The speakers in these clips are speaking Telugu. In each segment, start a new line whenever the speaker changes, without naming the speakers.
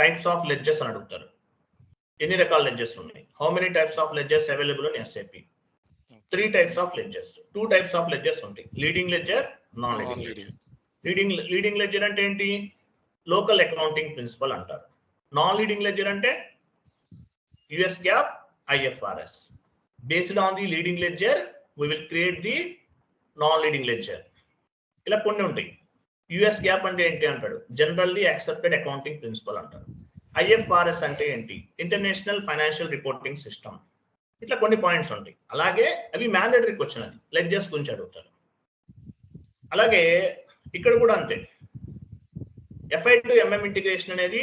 టైప్స్ ఆఫ్ లెడ్జెస్ అని అడుగుతారు. ఎన్ని రకాల లెడ్జెస్ ఉన్నాయి? How many types of ledgers available in SAP three types of ledgers two types of ledgers ఉంటాయి. Leading ledger non leading ledger leading leading ledger అంటే ఏంటి? లోకల్ అకౌంటింగ్ ప్రిన్సిపల్ అంటారు. నాన్ లీడింగ్ లెడ్జర్ అంటే US GAAP IFRS based on the leading ledger we will create the non leading ledger ఇలా కొన్ని ఉంటాయి. యుఎస్ గ్యాప్ అంటే ఏంటి అంటాడు? జనరల్లీ యాక్సెప్టెడ్ అకౌంటింగ్ ప్రిన్సిపల్ అంటారు. ఐఎఫ్ఆర్ఎస్ అంటే ఏంటి? ఇంటర్నేషనల్ ఫైనాన్షియల్ రిపోర్టింగ్ సిస్టమ్ ఇట్లా కొన్ని పాయింట్స్ ఉంటాయి. అలాగే అవి మ్యాండేటరీ క్వశ్చన్ అది. లెడ్జర్స్ గురించి అడుగుతారు. అలాగే ఇక్కడ కూడా అంతే. ఎఫ్ఐ టు ఎంఎం ఇంటిగ్రేషన్ అనేది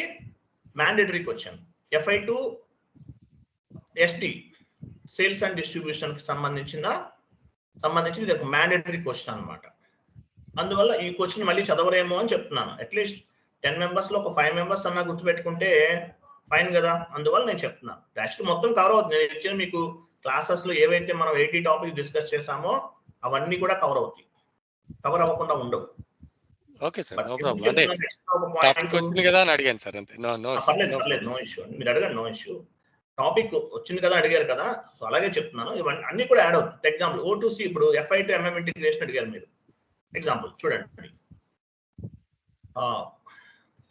mandatory question FI to SD sales and డిస్ట్రిబ్యూషన్కి సంబంధించిన సంబంధించి ఇది ఒక మ్యాండేటరీ క్వశ్చన్ అన్నమాట. అందువల్ల ఈ క్వశ్చన్ మళ్ళీ చదవరేమో అని చెప్తున్నాను. అట్లీస్ట్ టెన్ మెంబర్స్లో ఒక ఫైవ్ మెంబర్స్ అన్నా గుర్తుపెట్టుకుంటే ఫైన్ కదా. అందువల్ల నేను చెప్తున్నాను. యాక్చువల్లీ మొత్తం కవర్ అవుతుంది. నేను ఇచ్చిన మీకు క్లాసెస్లో ఏవైతే మనం ఎయిటీ టాపిక్ డిస్కస్ చేసామో అవన్నీ కూడా కవర్ అవుతాయి. కవర్ అవ్వకుండా ఉండవు.
ఓకే సార్ నో ప్రాబ్లం అంటే టాపిక్ వచ్చింది కదా అని అడిగాను సార్ అంతే. నో నో
పర్లేదు పర్లేదు నో ఇష్యూ మీరు అడగండి నో ఇష్యూ టాపిక్ వచ్చింది కదా అడిగారు కదా సో అలాగే చెప్తున్నాను. ఇవన్నీ అన్ని కూడా యాడ్ అవుతుంది ఎగ్జాంపుల్ ఓ టు సి ఇప్పుడు ఎఫ్ఐ టు ఎంఎం ఇంటిగ్రేషన్ అడిగారు మీరు. ఎగ్జాంపుల్ చూడండి.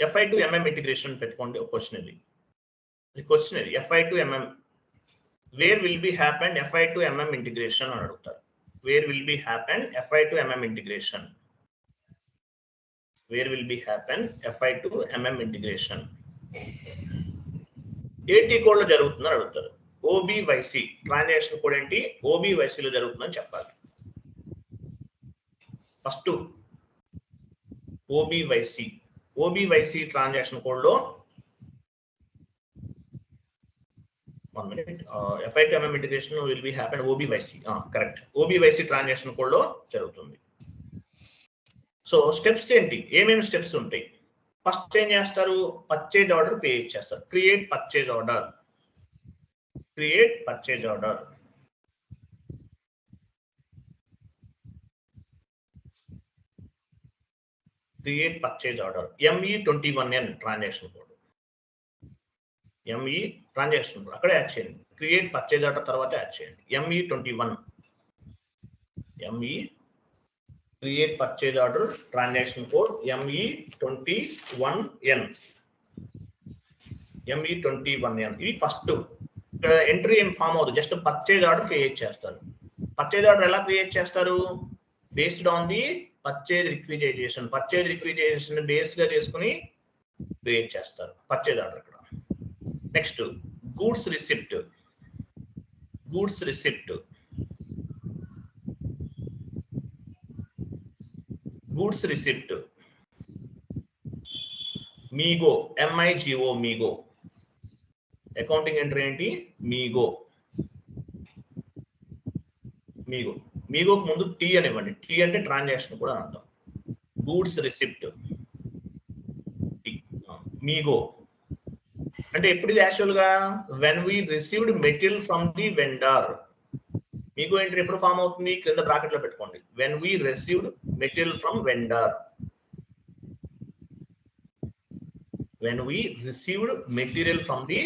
ఎఫ్ఐ టు ఎంఎం ఇంటిగ్రేషన్ పెట్టుకోండి ఒక క్వశ్చన్ ఇది ఇది క్వశ్చన్ ఇది FI to MM where will be happen FI to MM integration అని అడుగుతారు. Where will be happen FI to MM integration where will be happen FI to MM integration at కోడ్లో జరుగుతుందని అడుగుతారు. ఓబివైసి ట్రాన్సాక్షన్ కోడ్ ఏంటి? ఓబివైసీలో జరుగుతుందని చెప్పాలి. ఫస్ట్ ఓబివైసి ఓబివైసి ట్రాన్సాక్షన్ కోడ్లో one minute FI integration will be happen OBYC correct OBYC transaction కోడ్లో జరుగుతుంది. సో స్టెప్స్ ఏంటి? ఏమేమి స్టెప్స్ ఉంటాయి? ఫస్ట్ ఏం చేస్తారు? పర్చేజ్ ఆర్డర్ క్రియేట్ చేస్తారు. Create purchase order create purchase order create purchase order ME twenty one N transaction code ME transaction code అక్కడే యాడ్ చేయండి. క్రియేట్ పర్చేజ్ ఆర్డర్ తర్వాత యాడ్ చేయండి. ME twenty one ME create purchase order transaction code ME twenty one N ME twenty one N ఇది ఫస్ట్ ఇక్కడ ఎంట్రీ ఏం ఫామ్ అవుతుంది జస్ట్ పర్చేజ్ ఆర్డర్ క్రియేట్ చేస్తారు. పర్చేజ్ ఆర్డర్ ఎలా క్రియేట్ చేస్తారు? Based on the purchase requisition purchase requisition బేస్గా చేసుకుని క్రియేట్ చేస్తారు. పర్చేజ్ ఆర్డర్ ఇక్కడ next goods receipt. Goods receipt. Goods receipt. MIGO MIGO MIGO. Accounting entry ఏంటి? మీగో. మీగో. మీకు ముందు టీ అని ఇవ్వండి. టీ అంటే ట్రాన్సాక్షన్ కూడా అర్థం. Goods receipt MIGO. అంటే ఎప్పుడు ఇది when we received material from the vendor మీకు ఎంట్రీ ఎప్పుడు ఫామ్ అవుతుంది? క్రింద బ్రాకెట్లో పెట్టుకోండి. When we received material from vendor when we received material from the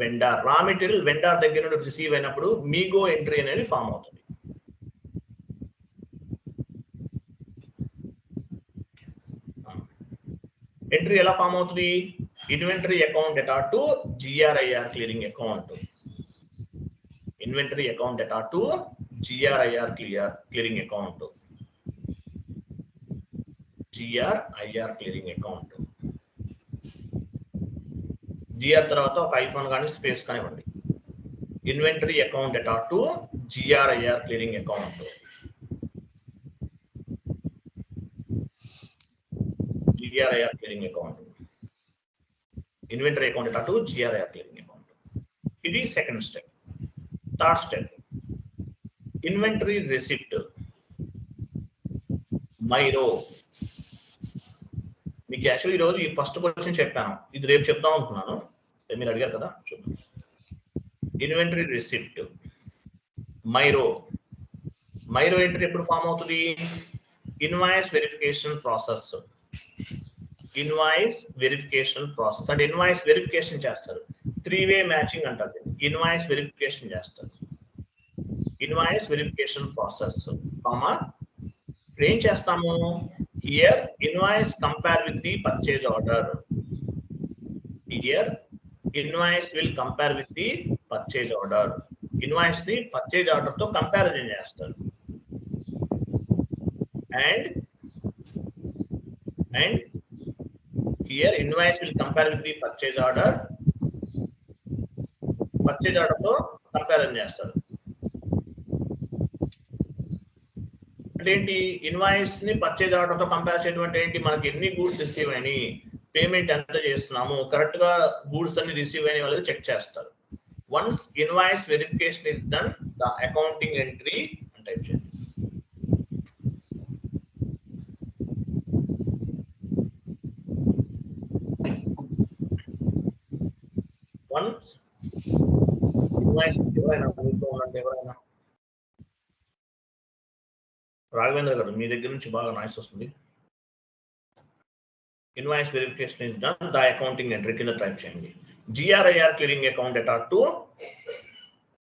vendor raw material vendor దగ్గర నుండి రిసీవ్ అయినప్పుడు మీగో ఎంట్రీ అనేది ఫామ్ అవుతుంది. ఎంట్రీ ఎలా ఫామ్ అవుతుంది? Inventory account data to GRIR clearing account inventory account data to GRIR clear clearing account GRIR clearing account GR తర్వాత ఒక ఐఫోన్ కానీ స్పేస్ కానివ్వండి. Inventory account data to GRIR clearing account GRIR clearing account inventory account data GRIR clearing account ఇది second step third step inventory receipt MIRO మీకు ఈ ఈరోజు ఈ ఫస్ట్ క్వశ్చన్ చెప్పాను. ఇది రేపు చెప్దాం అనుకున్నాను. మీరు అడిగారు కదా? చూద్దాం. Inventory receipt MIRO MIRO entry ఎప్పుడు ఫామ్ అవుతుంది? Invoice verification process invoice verification process. అంటే ఇన్వాయిస్ వెరిఫికేషన్ చేస్తారు. త్రీ వే మ్యాచింగ్ అంటారు ఇన్వాయిస్ వెరిఫికేషన్ చేస్తారు. Invoice verification process comma? ఇప్పుడు ఏం చేస్తాము? Here invoice compare with the purchase order. Here invoice will compare with the purchase order. ఇన్వాయిస్ని purchase ఆర్డర్తో కంపారిజన్ చేస్తారు. And and Here invoice will compare with the purchase order purchase ఆర్డర్తో కంపారిజన్ చేస్తారు. అంటే ఏంటి? ఇన్వాయిస్ని పర్చేజ్ ఆర్డర్తో కంపేర్ చేయడం అంటే ఏంటి? మనకి ఎన్ని గూడ్స్ రిసీవ్ అయినాయి? పేమెంట్ ఎంత చేస్తున్నాము? కరెక్ట్గా గూడ్స్ అన్ని రిసీవ్ అయిన వాళ్ళు చెక్ చేస్తారు. Once invoice verification is done the accounting entry అని టైప్ చేయండి. వన్స్ ఇన్వాయిస్ ఎవరైనా మీతో ఉన్నట్టు ఎవరైనా రాఘవేంద్ర గారు మీ దగ్గర నుంచి బాగా నాయిస్ వస్తుంది invoice verification is done the accounting entry కింద టైప్ చేయండి GRIR clearing account at R to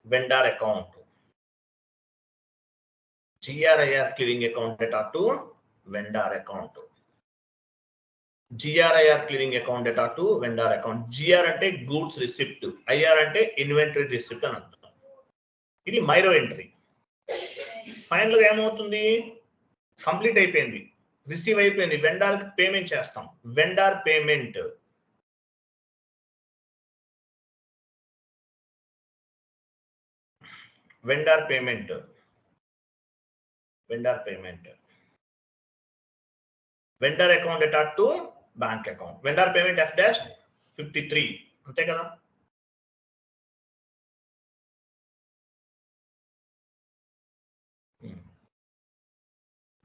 vendor account GRIR clearing account at R to vendor account GRIR cleaning account data to vendor account GR అంటే గూడ్స్ రిసిప్ట్ ఐఆర్ అంటే ఇన్వెంటరీ రిసిప్ట్ అని అంటాం ఇది మైరో ఎంట్రీ ఫైనల్గా ఏమవుతుంది? కంప్లీట్ అయిపోయింది. రిసీవ్ అయిపోయింది. వెండార్ పేమెంట్ చేస్తాం. Vendor payment vendor payment vendor payment vendor account at to bank account. Vendor payment F dash fifty three అంతే కదా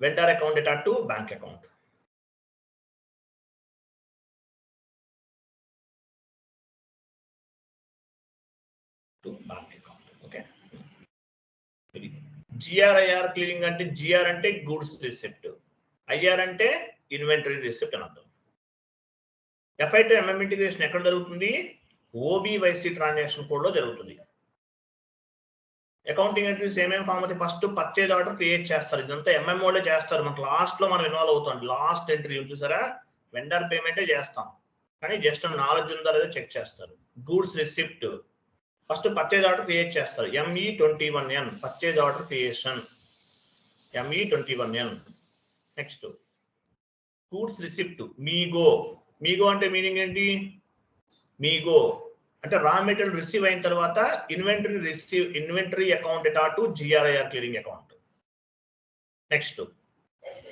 vendor account at to bank account to bank account okay GRIR clearing అంటే జిఆర్ అంటే గూడ్స్ రిసిప్ట్ ఐఆర్ అంటే ఇన్వెంటరీ రిసిప్ట్ అని అర్థం. ఎఫ్ఐటీ ఎంఎం ఇంటిగ్రేషన్ ఎక్కడ జరుగుతుంది? ఓబీవైసీ ట్రాన్సాక్షన్ కోడ్లో జరుగుతుంది. అకౌంటింగ్ ఎంట్రీస్ ఏమేమి ఫామ్ అయితే ఫస్ట్ పర్చేజ్ ఆర్డర్ క్రియేట్ చేస్తారు. ఇదంతా ఎంఎంఓలే చేస్తారు. మనకు లాస్ట్లో మనం ఇన్వాల్వ్ అవుతాం. లాస్ట్ ఎంట్రీ చూసారా? వెండర్ పేమెంటే చేస్తాం. కానీ జస్ట్ నాలెడ్జ్ ఉందా లేదా చెక్ చేస్తారు. Goods receipt first purchase order create చేస్తారు. ME twenty one N purchase order creation ME twenty one N next goods receipt MIGO MIGO అంటే మీనింగ్ ఏంటి? మీగో. అంటే రా మెటీరియల్ రిసీవ్ అయిన తర్వాత inventory receive inventory account ఎటా to GRIR clearing account. Next.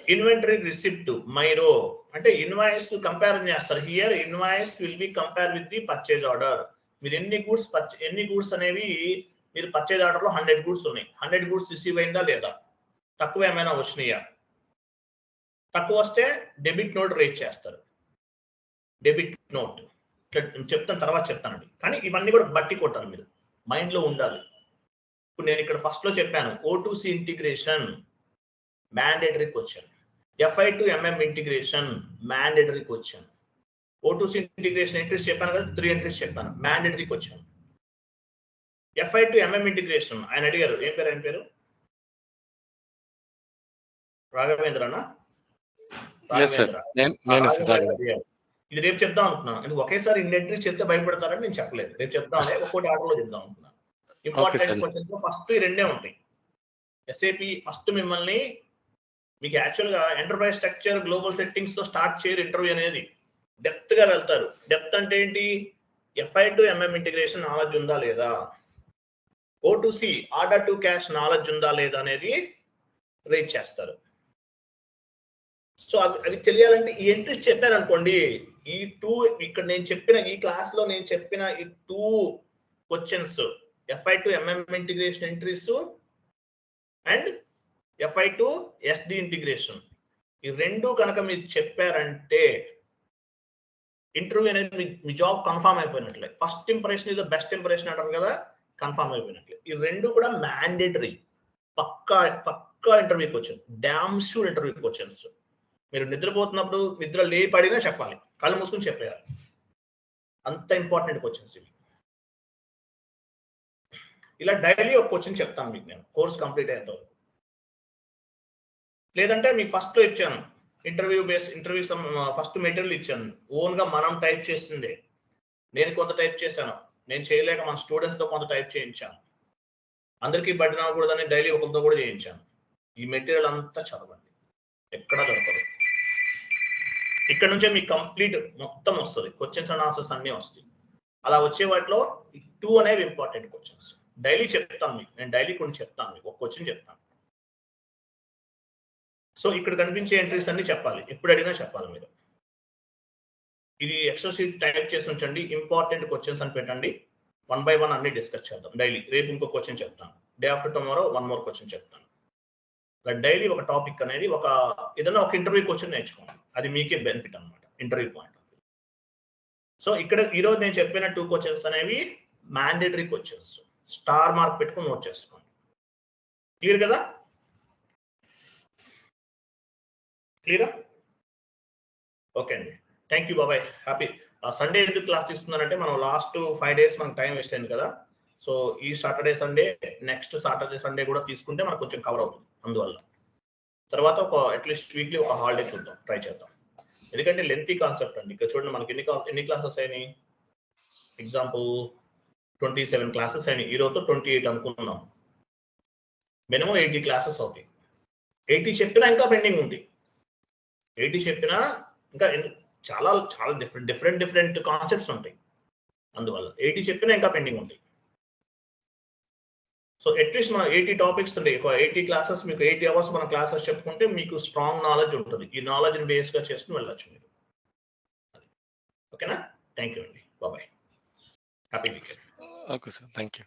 Inventory receipt MIRO. అంటే ఇన్వాయిస్ కంపేర్ చేస్తారు. Here invoice will be compare with the purchase order. మీరు ఎన్ని గూడ్స్ ఎన్ని గూడ్స్ అనేవి మీరు పర్చేజ్ ఆర్డర్లో హండ్రెడ్ గూడ్స్ ఉన్నాయి. హండ్రెడ్ గూడ్స్ రిసీవ్ అయిందా లేదా? తక్కువ ఏమైనా వచ్చినాయా? తక్కువ వస్తే డెబిట్ నోట్ రేట్ చేస్తారు. Debit note. చెప్తాను తర్వాత చెప్తానండి. కానీ ఇవన్నీ కూడా బట్టి కొట్టాలి మీరు. మైండ్లో ఉండాలి. ఇప్పుడు నేను ఇక్కడ ఫస్ట్లో చెప్పాను O to C integration mandatory question FI to MM integration mandatory question O to C integration entries చెప్పాను కదా త్రీ ఎంట్రీస్ చెప్పాను. Mandatory question FI to MM integration ఆయన అడిగారు ఏం పేరు ఆయన పేరు? రాఘవేంద్రనా?
రాఘవేంద్ర.
ఇది రేపు చెప్దాం అనుకున్నాను. ఎందుకు ఒకేసారి ఇన్ని ఎంట్రీస్ చెప్తే భయపడతారని నేను చెప్పలేదు. రేపు చెప్తాను ఒక్కోటి ఆర్డర్లో చెప్దాం అనుకున్నాను. ఇంపార్టెంట్ క్వశ్చన్స్లో ఫస్ట్ ఈ రెండే ఉంటాయి. ఎస్ఏపి ఫస్ట్ మిమ్మల్ని మీకు యాక్చువల్గా ఎంటర్ప్రైజ్ స్ట్రక్చర్ గ్లోబల్ సెట్టింగ్స్తో స్టార్ట్ చేయరు ఇంటర్వ్యూ అనేది. డెప్త్గా వెళ్తారు. డెప్త్ అంటే ఏంటి? FI to MM integration knowledge ఉందా లేదా? O to C order to cash knowledge ఉందా లేదా అనేది రేట్ చేస్తారు. సో అవి అవి తెలియాలంటే ఈ ఎంట్రీస్ చెప్పారనుకోండి ఈ టూ ఇక్కడ నేను చెప్పిన ఈ క్లాస్లో నేను చెప్పిన ఈ two questions FI to MM integration entries and FI to SD integration ఈ రెండు కనుక మీరు చెప్పారంటే ఇంటర్వ్యూ అనేది మీ- job confirm అయిపోయినట్లే. First impression is the best impression అంటారు కదా కన్ఫామ్ అయిపోయినట్లే. ఈ రెండు కూడా మ్యాండేటరీ పక్కా పక్కా interview question dam sure interview questions మీరు నిద్రపోతున్నప్పుడు నిద్ర లేపడినా చెప్పాలి. కళ్ళు మూసుకుని చెప్పేయాలి. అంత ఇంపార్టెంట్ క్వశ్చన్స్ ఇవి. ఇలా డైలీ ఒక క్వశ్చన్ చెప్తాను మీకు నేను. కోర్స్ కంప్లీట్ అయ్యేంత వరకు. లేదంటే మీకు ఫస్ట్ ఇచ్చాను. Interview base interview first material ఇచ్చాను. ఓన్గా మనం టైప్ చేసిందే. నేను కొంత టైప్ చేశాను. నేను చేయలేక మన స్టూడెంట్స్తో కొంత టైప్ చేయించాను. అందరికీ బట్టి కూడా డైలీ ఒకరితో కూడా చేయించాను. ఈ మెటీరియల్ అంతా చదవండి. ఎక్కడా దొరకదు. ఇక్కడ నుంచే మీకు కంప్లీట్ మొత్తం వస్తుంది. క్వశ్చన్స్ అండ్ ఆన్సర్స్ అన్నీ వస్తాయి. అలా వచ్చే వాటిలో టూ అనేవి ఇంపార్టెంట్ క్వశ్చన్స్ డైలీ చెప్తాను మీకు. నేను డైలీ కొన్ని చెప్తాను మీకు. ఒక క్వశ్చన్ చెప్తాను. సో ఇక్కడ కనిపించే ఎంట్రీస్ అన్ని చెప్పాలి. ఎప్పుడు అడిగినా చెప్పాలి మీరు. ఇది ఎక్సెల్ షీట్ టైప్ చేసి ఉంచండి. ఇంపార్టెంట్ క్వశ్చన్స్ అని పెట్టండి. వన్ బై వన్ అన్ని డిస్కస్ చేద్దాం. డైలీ రేపు ఇంకో క్వశ్చన్ చెప్తాను. Day after tomorrow one more question చెప్తాను. డైలీ ఒక టాపిక్ అనేది ఒక ఏదైనా ఒక ఇంటర్వ్యూ క్వశ్చన్ నేర్చుకోండి. అది మీకే బెనిఫిట్ అనమాట ఇంటర్వ్యూ పాయింట్ సో ఇక్కడ ఈరోజు నేను చెప్పిన టూ క్వశ్చన్స్ అనేవి మ్యాండేటరీ క్వశ్చన్స్ స్టార్ మార్క్ పెట్టుకుని నోట్ చేసుకోండి. క్లియర్ కదా? క్లియరా ఓకే అండి. థ్యాంక్ యూ బాబాయ్. హ్యాపీ సండే ఎందుకు క్లాస్ తీసుకున్నానంటే మనం లాస్ట్ ఫైవ్ డేస్ మనకు టైం వేస్ట్ అయింది కదా. సో ఈ Saturday Sunday next Saturday Sunday కూడా తీసుకుంటే మనకు కొంచెం కవర్ అవుతుంది. అందువల్ల. తర్వాత ఒక అట్లీస్ట్ వీక్లీ ఒక హాలిడే చూద్దాం ట్రై చేద్దాం. ఎందుకంటే లెంతీ కాన్సెప్ట్ అండి. ఇక్కడ చూడండి మనకి ఎన్ని కా- ఎన్ని క్లాసెస్ అయినాయి? ఎగ్జాంపుల్ ట్వంటీ సెవెన్ క్లాసెస్ అయినాయి. ఈ రోజుతో ట్వంటీ ఎయిట్ అనుకున్నాం మినిమం ఎయిటీ క్లాసెస్ అవుతాయి. ఎయిటీ చెప్పినా ఇంకా పెండింగ్ ఉంది. ఎయిటీ చెప్పినా ఇంకా చాలా చాలా డిఫరెంట్ డిఫరెంట్ డిఫరెంట్ కాన్సెప్ట్స్ ఉంటాయి. అందువల్ల ఎయిటీ చెప్పినా ఇంకా పెండింగ్ ఉంటాయి. సో అట్లీస్ట్ మన ఎయిటీ టాపిక్స్ ఉంటాయి ఒక ఎయిటీ క్లాసెస్ మీకు ఎయిటీ అవర్స్ మన క్లాసెస్ చెప్పుకుంటే మీకు స్ట్రాంగ్ నాలెడ్జ్ ఉంటుంది. ఈ నాలెడ్జ్ బేస్గా చేసుకుని వెళ్ళొచ్చు మీరు. ఓకేనా థ్యాంక్ యూ అండి. Bye bye happy weekend
okay sir thank you